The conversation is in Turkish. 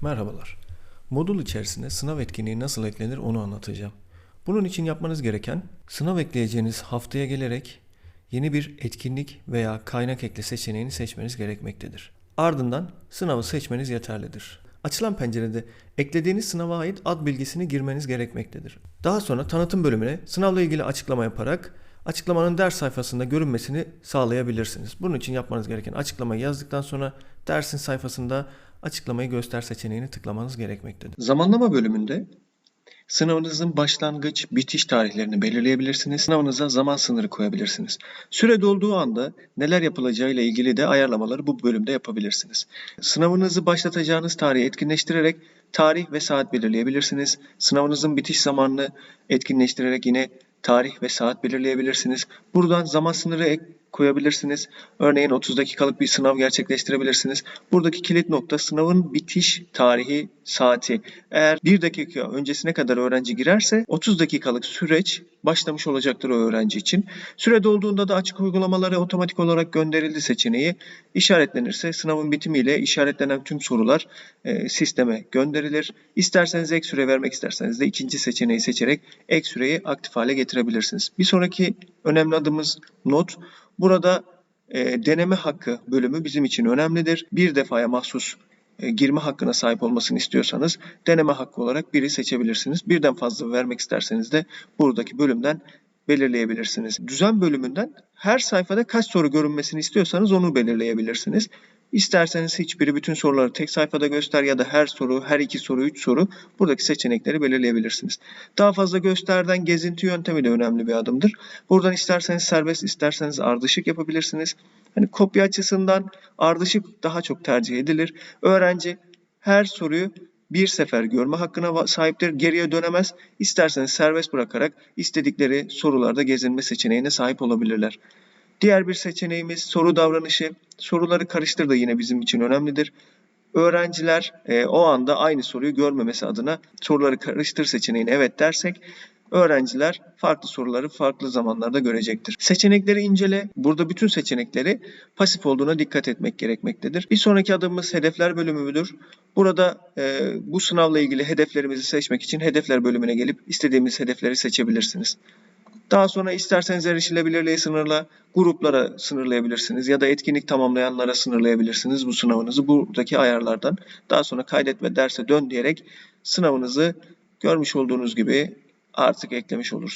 Merhabalar. Modul içerisinde sınav etkinliği nasıl eklenir onu anlatacağım. Bunun için yapmanız gereken sınav ekleyeceğiniz haftaya gelerek yeni bir etkinlik veya kaynak ekle seçeneğini seçmeniz gerekmektedir. Ardından sınavı seçmeniz yeterlidir. Açılan pencerede eklediğiniz sınava ait ad bilgisini girmeniz gerekmektedir. Daha sonra tanıtım bölümüne sınavla ilgili açıklama yaparak açıklamanın ders sayfasında görünmesini sağlayabilirsiniz. Bunun için yapmanız gereken açıklamayı yazdıktan sonra dersin sayfasında açıklamayı göster seçeneğini tıklamanız gerekmektedir. Zamanlama bölümünde sınavınızın başlangıç, bitiş tarihlerini belirleyebilirsiniz. Sınavınıza zaman sınırı koyabilirsiniz. Süre dolduğu anda neler yapılacağı ile ilgili de ayarlamaları bu bölümde yapabilirsiniz. Sınavınızı başlatacağınız tarihi etkinleştirerek tarih ve saat belirleyebilirsiniz. Sınavınızın bitiş zamanını etkinleştirerek yine tarih ve saat belirleyebilirsiniz. Buradan zaman sınırı koyabilirsiniz. Örneğin 30 dakikalık bir sınav gerçekleştirebilirsiniz. Buradaki kilit nokta sınavın bitiş tarihi, saati. Eğer 1 dakika öncesine kadar öğrenci girerse 30 dakikalık süreç başlamış olacaktır o öğrenci için. Süre dolduğunda da açık uygulamaları otomatik olarak gönderildi seçeneği işaretlenirse sınavın bitimiyle işaretlenen tüm sorular e, sisteme gönderilir. İsterseniz ek süre vermek isterseniz de ikinci seçeneği seçerek ek süreyi aktif hale getirebilirsiniz. Bir sonraki önemli adımız not. Burada e, deneme hakkı bölümü bizim için önemlidir. Bir defaya mahsus e, girme hakkına sahip olmasını istiyorsanız deneme hakkı olarak biri seçebilirsiniz. Birden fazla vermek isterseniz de buradaki bölümden belirleyebilirsiniz. Düzen bölümünden her sayfada kaç soru görünmesini istiyorsanız onu belirleyebilirsiniz. İsterseniz hiçbiri bütün soruları tek sayfada göster ya da her soru, her iki soru, üç soru buradaki seçenekleri belirleyebilirsiniz. Daha fazla gösterden gezinti yöntemi de önemli bir adımdır. Buradan isterseniz serbest, isterseniz ardışık yapabilirsiniz. Hani kopya açısından ardışık daha çok tercih edilir. Öğrenci her soruyu bir sefer görme hakkına sahiptir. Geriye dönemez. İsterseniz serbest bırakarak istedikleri sorularda gezinme seçeneğine sahip olabilirler. Diğer bir seçeneğimiz soru davranışı. Soruları karıştır da yine bizim için önemlidir. Öğrenciler e, o anda aynı soruyu görmemesi adına soruları karıştır seçeneğine evet dersek öğrenciler farklı soruları farklı zamanlarda görecektir. Seçenekleri incele. Burada bütün seçenekleri pasif olduğuna dikkat etmek gerekmektedir. Bir sonraki adımımız hedefler bölümüdür. Burada e, bu sınavla ilgili hedeflerimizi seçmek için hedefler bölümüne gelip istediğimiz hedefleri seçebilirsiniz. Daha sonra isterseniz erişilebilirliği sınırla gruplara sınırlayabilirsiniz ya da etkinlik tamamlayanlara sınırlayabilirsiniz bu sınavınızı buradaki ayarlardan. Daha sonra kaydet ve derse dön diyerek sınavınızı görmüş olduğunuz gibi artık eklemiş olursunuz.